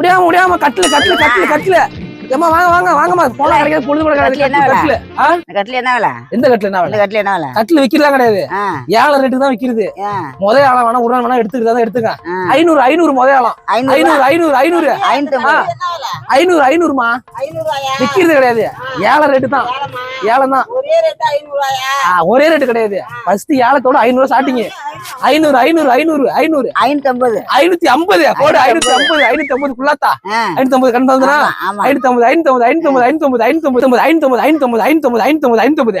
முடியாம முடியாம கட்டில கட்டில கட்டில கட்டில. ஏமா வாங்க வாங்க வாங்கம்மா போனா கிடைக்காது பொழுது கூட கிடையாது கட்டில். கட்டில என்ன விலை? எந்த கட்டில என்ன வேலை? கட்டில் என்ன விலை? கட்டில விக்கிறதா கிடையாது. ஏழை ரேட்டுக்கு தான் விக்கிறது. முதல் ஆளம் வேணா உடனே வேணா எடுத்துக்கிட்டு தான் எடுத்துக்க. ஐநூறு ஐநூறு முதல் ஆளம் ஐநூறு. ஐநூறு ஐநூறு ஐநூறு. ஐநூறு ஐநூறுமா? விக்கிறது கிடையாது. ஏழை ரேட்டு தான். ஏலம் தான் ஒரே ரேட்டு கிடையாது. ஃபர்ஸ்ட் ஏலத்தோட ஐநூறு ஸ்டார்டிங் ஐநூறு ஐநூறு ஐநூறு ஐநூறு. ஐநூத்தி ஐம்பது. ஐநூத்தி ஐம்பது கோடு ஐநூத்தி ஐம்பது ஐநூத்தி ஐம்பது குள்ளாத்தா? ஐநூத்தி ஐம்பது கண்டு வந்துனா ஆமா, ஆமா. ஐநூத்தி ஐம்பது ஐநூத்தி ஐம்பது ஐநூத்தி ஐம்பது ஐநூத்தி ஐம்பது ஐநூத்தி ஐம்பது ஐநூத்தி ஐம்பது ஐநூத்தி ஐம்பது ஐநூத்தி ஐம்பது ஐநூத்தி ஐம்பது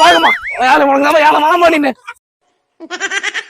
பாருமா. ஏழை உனக்கு ஏழை மாமா நின்னு.